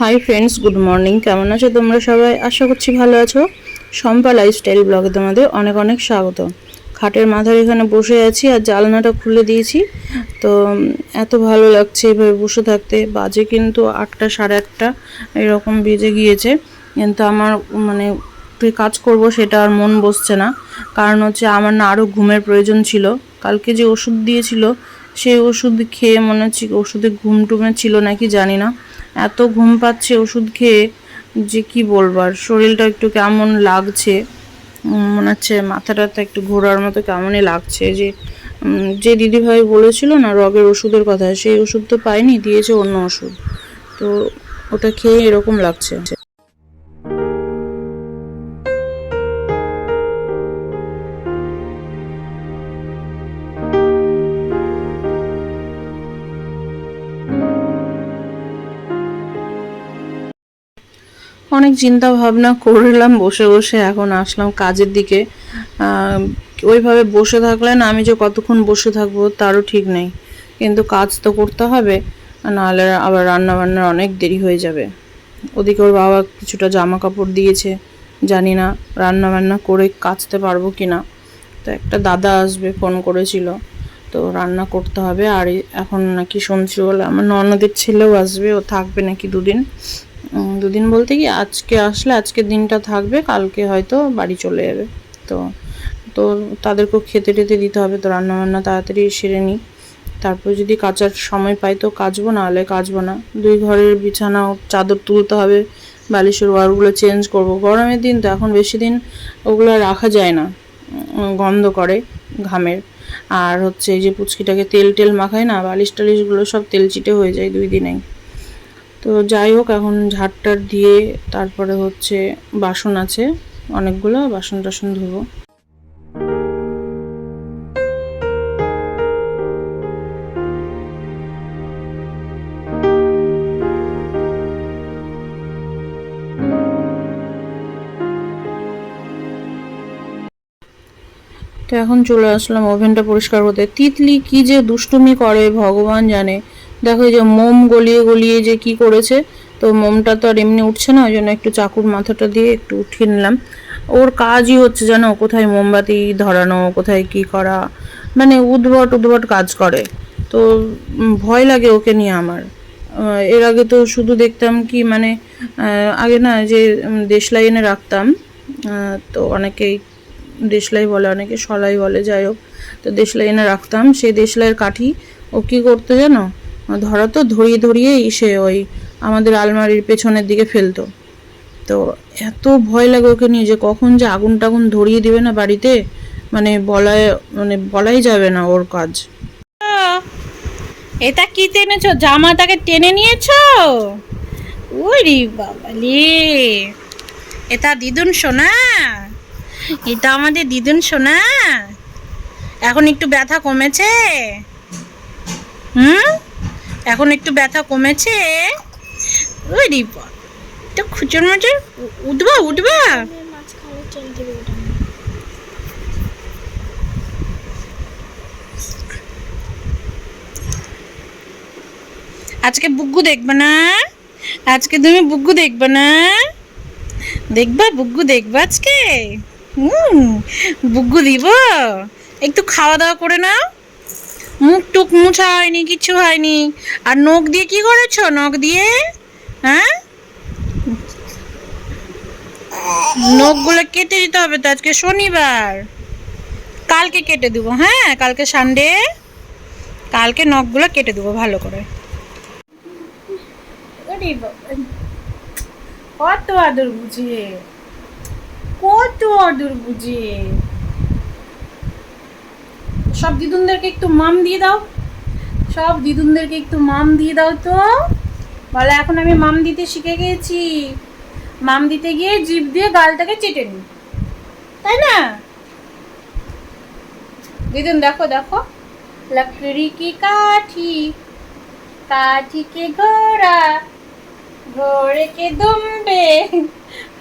Hi friends good morning কেমন আছো তোমরা সবাই? আশা করছি ভালো আছো। শম্পা লাইফস্টাইল ব্লগে তোমাদের অনেক অনেক স্বাগত। খাটের মাথার এখানে বসে আছি আর জানলাটা খুলে দিয়েছি। তো এত ভালো লাগছে এভাবে বসে থাকতে। বাজে কিন্তু আটটা সাড়ে আটটা, এরকম বেজে গিয়েছে। কিন্তু আমার মানে কাজ করব সেটা আর মন বসছে না। কারণ হচ্ছে আমার না আরও ঘুমের প্রয়োজন ছিল। কালকে যে ওষুধ দিয়েছিল, সেই ওষুধ খেয়ে মনে হচ্ছে ওষুধে ঘুম টুমে ছিল নাকি জানি না। এত ঘুম পাচ্ছে ওষুধ খেয়ে, যে কি বলবার শরীরটা একটু কেমন লাগছে? মনে হচ্ছে মাথাটা একটু ঘোরার মতো কেমনই লাগছে যে যে দিদিভাই বলেছিল না রগের ওষুধের কথা, সেই ওষুধ তো পাইনি, দিয়েছে অন্য ওষুধ। তো ওটা খেয়ে এরকম লাগছে। অনেক চিন্তা ভাবনা করলাম, বসে বসে এখন আসলাম কাজের দিকে। ওইভাবে বসে থাকলে না, আমি যে কতক্ষণ বসে থাকব তারও ঠিক নেই। কিন্তু কাজ তো করতে হবে নাহলে আবার রান্না বান্নার অনেক দেরি হয়ে যাবে। ওদিকে ওর বাবা কিছুটা জামা কাপড় দিয়েছে, জানি না রান্না বান্না করে কাচতে পারব কি না তো একটা দাদা আসবে, ফোন করেছিল, তো রান্না করতে হবে। আর এখন নাকি শুনছি বলে আমার ননদের ছেলেও আসবে, ও থাকবে নাকি দুদিন। দুদিন বলতে কি আজকে আসলে আজকের দিনটা থাকবে, কালকে হয়তো বাড়ি চলে যাবে। তো তো তাদেরকেও খেতে টেতে দিতে হবে, তো রান্না বান্না তাড়াতাড়ি সেরে নিই। তারপর যদি কাচার সময় পাই তো কাচবো না হলে কাচবো না। দুই ঘরের বিছানা চাদর তুলতে হবে, বালিশের ওয়ারগুলো চেঞ্জ করব। গরমের দিন তো এখন বেশি দিন ওগুলো রাখা যায় না গন্ধ করে ঘামের। আর হচ্ছে এই যে পুচকিটাকে তেল টেল মাখায় না, বালিশ টালিশগুলো সব তেল চিটে হয়ে যায় দুই দিনেই। তো যাই হোক, এখন ঝাড়টার দিয়ে তারপরে হচ্ছে বাসন আছে, অনেকগুলো বাসন টাসন ধোবো। তো এখন চলে আসলাম, ওভেনটা পরিষ্কার করতে। তিতলি কি যে দুষ্টুমি করে, ভগবান জানে। দেখো যে মোম গলিয়ে গলিয়ে যে কি করেছে, তো মোমটা তো আর এমনি উঠছে না, ওই জন্য একটু চাকুর মাথাটা দিয়ে একটু উঠিয়ে নিলাম। ওর কাজই হচ্ছে জানো, কোথায় মোমবাতি ধরানো, কোথায় কি করা মানে উদ্ভট উদ্ভট কাজ করে। তো ভয় লাগে ওকে নিয়ে আমার। এর আগে তো শুধু দেখতাম কি মানে আগে না যে দেশলাই এনে রাখতাম তো অনেকেই দেশলাই বলে, অনেকে সলাই বলে, যাই হোক। তো দেশলাই এনে রাখতাম, সেই দেশলাইয়ের কাঠি ও কি করতো জানো ধরাতো ধরিয়ে ধরিয়েই সে ওই আমাদের আলমারির পেছনের দিকে ফেলতো। তো এত ভয় লাগে ওকে নিয়ে যে কখন যে আগুন টাগুন ধরিয়ে দিবে না বাড়িতে মানে বলাই মানে বলাই যাবে না ওর কাজ। এটা কি টেনেছো? জামাটাকে টেনে নিয়েছো? ওরে বাবালে এটা দিদুন সোনা? এটা আমাদের দিদুন সোনা? এখন একটু ব্যথা কমেছে? হুম? এখন একটু ব্যথা কমেছে। মুচুর উঠবা উঠবা। আজকে বুগ্গু দেখবে না? আজকে তুমি বুগ্গু দেখবে না? দেখবা, বুগ্গু দেখবা আজকে? হুম, বুগ্গু দিব। একটু খাওয়া দাওয়া করে নাও। মুখ টুক মুছা হয়নি, কিছু হয়নি। আর নখ দিয়ে কি করেছ? নখ দিয়ে? হ্যাঁ? নখগুলো কেটে দিতে হবে তো আজকে শনিবার। কালকে কেটে দেবো হ্যাঁ? কালকে সানডে। কালকে নখগুলো কেটে দেবো ভালো করে। কত আদর বুঝে কত আদর বুঝে সব দিদুনদেরকে একটু মাম দিয়ে দাও। সব দিদুনদেরকে একটু মাম দিয়ে দাও তো। বলে, এখন আমি মাম দিতে শিখে গেছি। মাম দিতে গিয়ে জিভ দিয়ে গালটাকে চেটে নিই। তাই না? দিদুন, দেখো দেখো। লকড়ি কি কাঠি? কাঠি কে ঘোড়া? ঘোড়ে কে দুমবে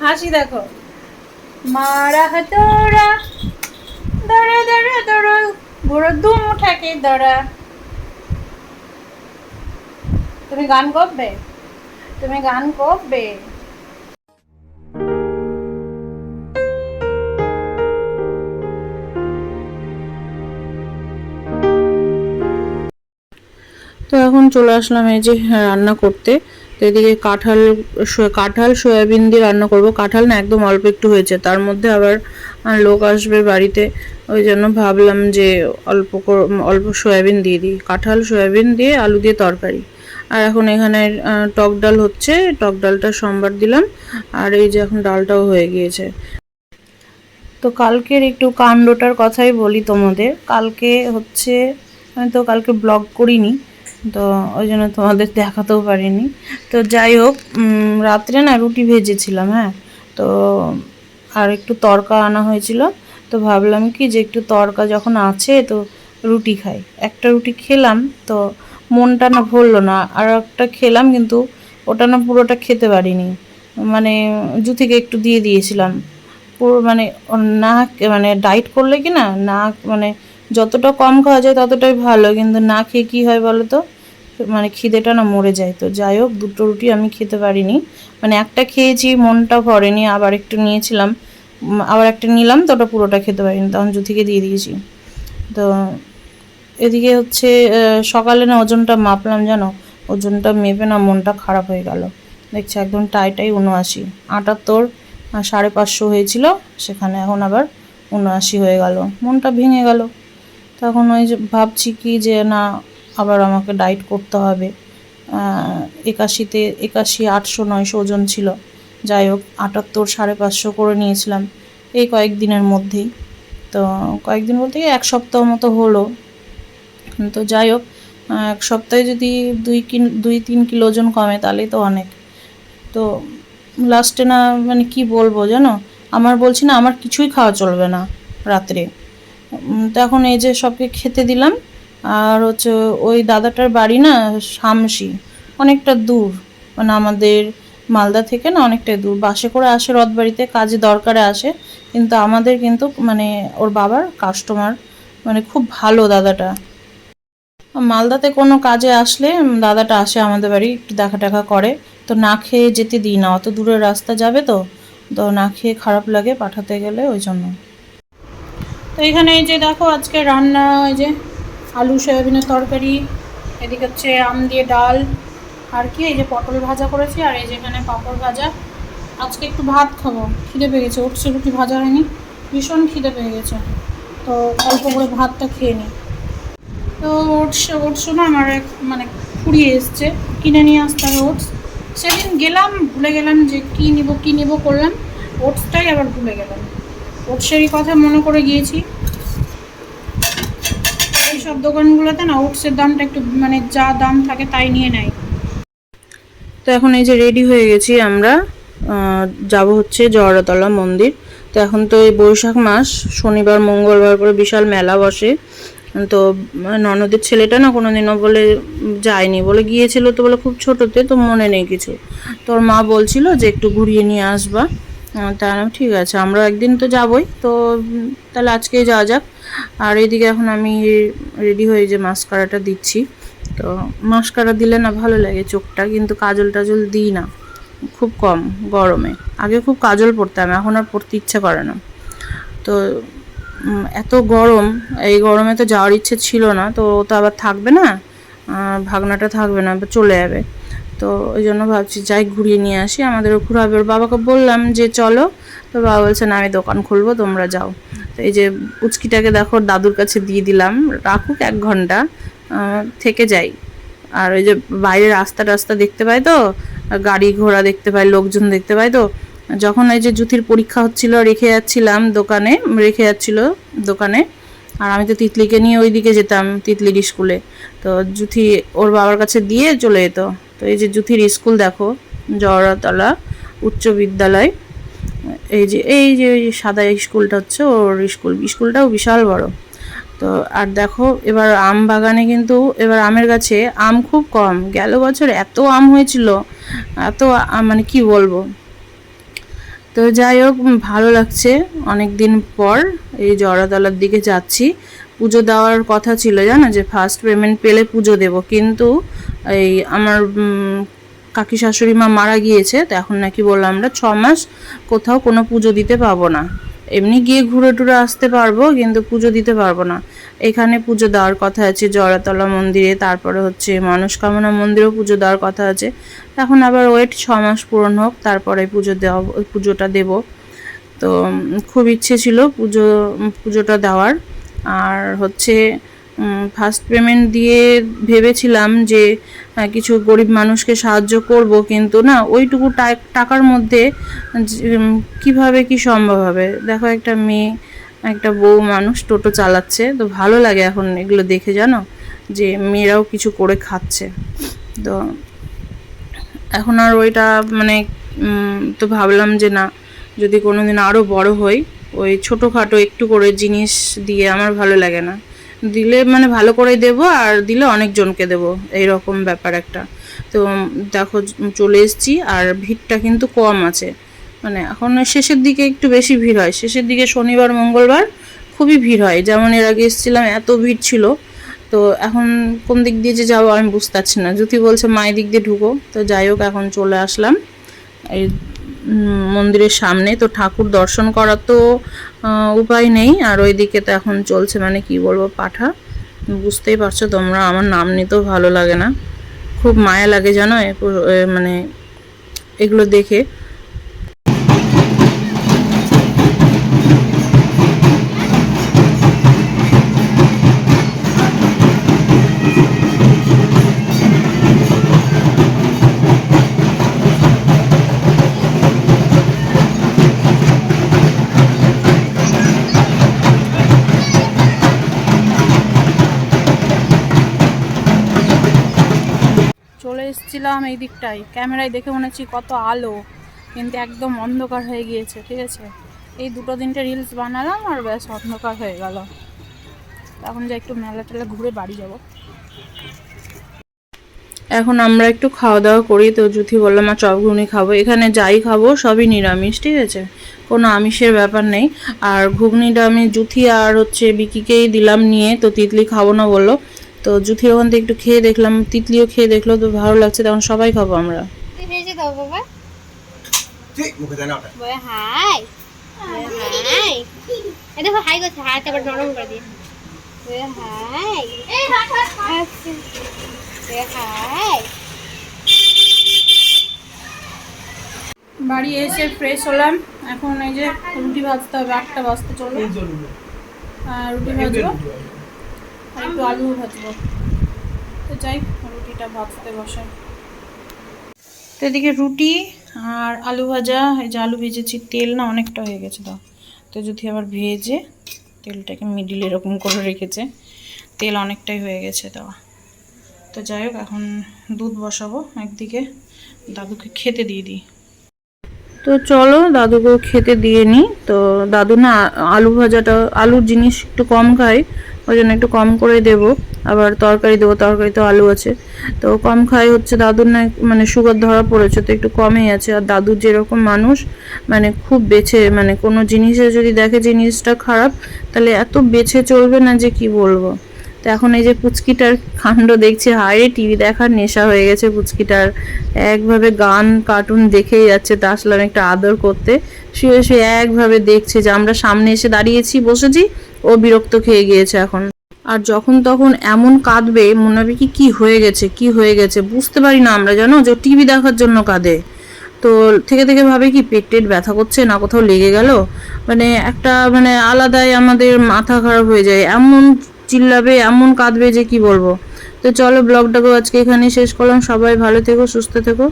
হাসি দেখো। মারা হাতোরা দড়ো দড়ো দড়ো বুড়ো দুম উঠাকে তুমি গান করবে? তুমি গান করবে? তো এখন চলে আসলাম এই যে হ্যাঁ, রান্না করতে। তো এদিকে কাঁঠাল কাঁঠাল সয়াবিন দিয়ে রান্না করব। কাঁঠাল না একদম অল্প একটু হয়েছে। তার মধ্যে আবার লোক আসবে বাড়িতে। ওই জন্য ভাবলাম যে অল্প অল্প সয়াবিন দিয়ে দিই। কাঁঠাল, সয়াবিন দিয়ে আলু দিয়ে তরকারি। আর এখন এখানে টক ডাল হচ্ছে। টক ডালটা সোমবার দিলাম। আর এই যে এখন ডালটাও হয়ে গিয়েছে। তো কালকের একটু কাণ্ডটার কথাই বলি তোমাদের। কালকে হচ্ছে, আমি তো কালকে ব্লগ করিনি, তো ওই জন্য তোমাদের দেখাতেও পারিনি। তো যাই হোক রাত্রে না রুটি ভেজেছিলাম হ্যাঁ। তো আর একটু তরকা আনা হয়েছিল। তো ভাবলাম কি যে একটু তরকা যখন আছে তো রুটি খাই। একটা রুটি খেলাম তো মনটা না ভরলো না, আর একটা খেলাম কিন্তু ওটা না পুরোটা খেতে পারিনি। মানে জুথিকে একটু দিয়ে দিয়েছিলাম। পুরো মানে না মানে ডাইট করলে কি না না মানে যতটা কম খাওয়া যায় ততটাই ভালো, কিন্তু না খেয়ে কী হয় বলো তো? মানে খিদেটা না মরে যায়। তো যাই হোক, দুটো রুটি আমি খেতে পারিনি। মানে একটা খেয়েছি, মনটা ভরেনি, আবার একটু নিয়েছিলাম। আবার একটা নিলাম, তো ওটা পুরোটা খেতে পারিনি, তখন জুথিকে দিয়ে দিয়েছি। তো এদিকে হচ্ছে সকালে না ওজনটা মাপলাম জানো? ওজনটা মেপে না মনটা খারাপ হয়ে গেল। দেখছি একদম টাইটাই উনআশি। আটাত্তর সাড়ে পাঁচশো হয়েছিল, সেখানে এখন আবার উনআশি হয়ে গেল। মনটা ভেঙে গেল। তখন ওই যে ভাবছি কি যে না আবার আমাকে ডাইট করতে হবে। একাশিতে, একাশি, আটশো, নয়শো ওজন ছিল। যাই হোক, আটাত্তর সাড়ে পাঁচশো করে নিয়েছিলাম এই কয়েকদিনের মধ্যেই। তো কয়েকদিন বলতে এক সপ্তাহ মতো হলো। তো যাই হোক এক সপ্তাহে যদি দুই কিন, দুই তিন কিলো ওজন কমে তাহলে তো অনেক। তো লাস্টে না মানে কি বলব জানো? আমার বলছি না, আমার কিছুই খাওয়া চলবে না রাত্রে। তো এখন এই যে সবকে খেতে দিলাম, আর হচ্ছে ওই দাদাটার বাড়ি না শামসি অনেকটা দূর। মানে আমাদের মালদা থেকে না অনেকটাই দূর। বাসে করে আসে রথবাড়িতে, কাজে দরকারে আসে। কিন্তু আমাদের কিন্তু মানে ওর বাবার কাস্টমার মানে খুব ভালো দাদাটা। মালদাতে কোনো কাজে আসলে দাদাটা আসে আমাদের বাড়ি, একটু দেখা টাকা করে। তো না খেয়ে যেতে দিই না, অত দূরের রাস্তা যাবে তো। তো না খেয়ে খারাপ লাগে পাঠাতে গেলে ওই জন্য। তো এখানে এই যে দেখো আজকে রান্না, এই যে আলু, সয়াবিনের তরকারি, এদিকে হচ্ছে আম দিয়ে ডাল। আর কি, এই যে পটল ভাজা করেছি, আর এই যে এখানে পাঁপড় ভাজা। আজকে একটু ভাত খাব, খিদে পেয়ে গেছে উঠছে রুটি ভাজা হয়নি, ভীষণ খিদে পেয়ে গেছে। তো অল্প করে ভাতটা খেয়ে নিই তো ওটস, ওটসও না আমার এক মানে ফুরিয়ে এসছে, কিনে নিয়ে আসতে হবে ওটস। সেদিন গেলাম, ভুলে গেলাম যে কী নিব কী নিব করলাম, ওটসটাই আবার ভুলে গেলাম। ওটসেরই কথা মনে করে গিয়েছি। এই সব দোকানগুলোতে না, ওটসের দামটা একটু মানে যা দাম থাকে তাই নিয়ে নেয়। তো এখন এই যে রেডি হয়ে গেছি আমরা যাব হচ্ছে জহরতলা মন্দির। তো এখন তো এই বৈশাখ মাস, শনিবার, মঙ্গলবার করে বিশাল মেলা বসে। তো ননদের ছেলেটা না কোনো দিনও বলে যায়নি, বলে গিয়েছিল তো বলে খুব ছোটোতে, তো মনে নেই কিছু। তোর মা বলছিল যে একটু ঘুরিয়ে নিয়ে আসবা। তা ঠিক আছে, আমরা একদিন তো যাবই। তো তাহলে আজকেই যাওয়া যাক। আর এদিকে এখন আমি রেডি হয়ে যে মাস্কারাটা দিচ্ছি। তো মাস্কারা দিলে না ভালো লাগে চোখটা, কিন্তু কাজল টাজল দিই না। খুব কম, গরমে। আগে খুব কাজল পরতাম, এখন আর পরতে ইচ্ছে করে না। তো এত গরম, এই গরমে তো যাওয়ার ইচ্ছে ছিল না, তো ও তো আবার থাকবে না ভাগনাটা থাকবে না চলে যাবে। তো ওই জন্য ভাবছি, যাই ঘুরিয়ে নিয়ে আসি আমাদেরও ঘুরাবে। ওর বাবাকে বললাম যে, চলো। তো বাবা বলছে, না, আমি দোকান খুলবো, তোমরা যাও। তো এই যে, উচকিটাকে দেখো দাদুর কাছে দিয়ে দিলাম। রাখুক এক ঘণ্টা থেকে যাই। আর ওই যে বাইরে রাস্তা টাস্তা দেখতে পাই তো, গাড়ি ঘোড়া দেখতে পাই, লোকজন দেখতে পাই তো, যখন এই যে জুথির পরীক্ষা হচ্ছিল, রেখে যাচ্ছিলাম দোকানে, রেখে যাচ্ছিল দোকানে, আর আমি তো তিতলিকে নিয়ে ওইদিকে যেতাম, তিতলির স্কুলে তো জুথি ওর বাবার কাছে দিয়ে চলে যেত। তো এই যে জুথির স্কুল দেখো জওয়ারতলা উচ্চ বিদ্যালয়, এই যে এই যে সাদা স্কুলটা হচ্ছে ওর স্কুল স্কুলটাও বিশাল বড়। তো আর দেখো, এবার আম বাগানে কিন্তু এবার আমের গাছে আম খুব কম। গেল বছর এত আম হয়েছিল, এত মানে কি বলব? তো যাই হোক ভালো লাগছে। অনেক দিন পর এই জড়াতলার দিকে যাচ্ছি। পুজো দেওয়ার কথা ছিল জানো যে ফার্স্ট পেমেন্ট পেলে পুজো দেব। কিন্তু এই আমার কাকি শাশুড়ি মা মারা গিয়েছে, তো এখন নাকি বললাম আমরা ছ মাস কোথাও কোনো পুজো দিতে পাবো না। এমনি গিয়ে ঘুরে টুরে আসতে পারব, কিন্তু পুজো দিতে পারব না। এখানে পুজো দেওয়ার কথা আছে জড়াতলা মন্দিরে, তারপরে হচ্ছে কামনা মন্দিরেও পুজো দেওয়ার কথা আছে। এখন আবার ওয়েট ছ মাস পূরণ হোক, তারপরে পুজো দেওয়া, পুজোটা দেব। তো খুব ইচ্ছে ছিল পুজো, পুজোটা দেওয়ার। আর হচ্ছে ফার্স্ট পেমেন্ট দিয়ে ভেবেছিলাম যে কিছু গরিব মানুষকে সাহায্য করব, কিন্তু না, ওইটুকু টাকার মধ্যে কীভাবে কি সম্ভব হবে? দেখো একটা মেয়ে, একটা বউ মানুষ টোটো চালাচ্ছে, তো ভালো লাগে এখন এগুলো দেখে, জানো? যে মেয়েরাও কিছু করে খাচ্ছে। তো এখন আর ওইটা মানে তো ভাবলাম যে না, যদি কোনোদিন আরও বড় হই, ওই ছোটোখাটো একটু করে জিনিস দিয়ে আমার ভালো লাগে না। দিলে মানে ভালো করে দেব আর দিলে অনেকজনকে দেব এই রকম ব্যাপার একটা। তো দেখো চলে এসেছি আর ভিড়টা কিন্তু কম আছে। মানে এখন শেষের দিকে একটু বেশি ভিড় হয়। শেষের দিকে শনিবার, মঙ্গলবার খুবই ভিড় হয়। যেমন এর আগে এসেছিলাম, এত ভিড় ছিল। তো এখন কোন দিক দিয়ে যে যাব আমি বুঝতে পারছি না। জ্যোতি বলছে, মায়ের দিক দিয়ে ঢুকো। তো যাই হোক, এখন চলে আসলাম। এই মন্দিরের সামনে। তো ঠাকুর দর্শন করার তো উপায় নেই। আর ওই দিকে তো এখন চলছে মানে কি বলব, পাঠা। বুঝতেই পারছ তোমরা, আমার নাম নিতেও ভালো লাগে না। খুব মায়া লাগে জানো মানে এগুলো দেখে। এসেছিলাম এই দিকটায়। ক্যামেরায় দেখে মনে হচ্ছে কত আলো, কিন্তু একদম অন্ধকার হয়ে গিয়েছে, ঠিক আছে? এই দুটো তিনটে রিলস বানালাম আর ব্যাস অন্ধকার হয়ে গেল। এখন যা একটু মেলা টেলা ঘুরে বাড়ি যাব। এখন আমরা একটু খাওয়া দাওয়া করি, তো জুথি বললাম আর চপ ঘুগনি খাব। এখানে যাই খাব, সবই নিরামিষ, ঠিক আছে? কোনো আমিষের ব্যাপার নেই। আর ঘুগনিটা আমি জুথি আর হচ্ছে বিকিকেই দিলাম নিয়ে, তো তিতলি খাব না বলল। তো জুথির ওখান থেকে একটু খেয়ে দেখলাম তিতলিও খেয়ে দেখল তো ভালো লাগছে তখন সবাই খাব আমরা। তুই ভেজে দাও বাবা। ঠিক মুখে দেয় না ওটা। বলে হাই। বলে হাই। এ দেখো হাই করছে হাত আবার নরম করে দিয়ে বলে হাই। আচ্ছা। বাড়ি এসে ফ্রেশ হলাম। এখন এই যে রুটি ভাজতে হবে আটটা বাজতে চলো। আর রুটি ভাজবো? আর একটু আলু ভাজবো। তো যাই, রুটিটা ভাজতে বসাই তো এদিকে রুটি আর আলু ভাজা, এই যে আলু ভেজেছি, তেল না অনেকটা হয়ে গেছে তো। তো যদি আবার ভেজে তেলটাকে মিডিল এরকম করে রেখেছে, তেল অনেকটাই হয়ে গেছে দেওয়া তো যাই হোক, এখন দুধ বসাবো একদিকে, দাদুকে খেতে দিয়ে দিই। তো চলো দাদুকে খেতে দিয়ে নিই। তো দাদু না, আলু ভাজাটা, আলুর জিনিস একটু কম খায় ওই জন্য একটু কম করে দেব। আবার তরকারি দেবো তরকারি তো আলু আছে। তো কম খাই হচ্ছে দাদুর না মানে সুগার ধরা পড়েছে, তো একটু কমই আছে। আর দাদুর যেরকম মানুষ মানে খুব বেছে মানে কোনো জিনিসে যদি দেখে জিনিসটা খারাপ, তাহলে এত বেছে চলবে না যে কি বলব? তো এখন এই যে পুচকিটার কাণ্ড দেখছি হায় টিভি দেখার নেশা হয়ে গেছে পুচকিটার। একভাবে গান, কার্টুন দেখেই যাচ্ছে, তা আসলাম একটা আদর করতে। শুয়ে শুয়ে একভাবে দেখছে যে আমরা সামনে এসে দাঁড়িয়েছি, বসেছি, ও বিরক্ত খেয়ে গিয়েছে এখন। আর যখন তখন এমন কাঁদবে, মনে হবে কি, কী হয়ে গেছে, কি হয়ে গেছে, বুঝতে পারি না আমরা, জানো? যে টিভি দেখার জন্য কাঁদে। তো থেকে থেকে ভাবে কি, পেট টেট ব্যথা করছে, না কোথাও লেগে গেল? মানে একটা মানে আলাদাই আমাদের মাথা খারাপ হয়ে যায়। এমন চিল্লাবে, এমন কাঁদবে যে কি বলব। তো চলো ব্লগটাকেও আজকে এখানে শেষ করলাম। সবাই ভালো থেকো, সুস্থ থেকো।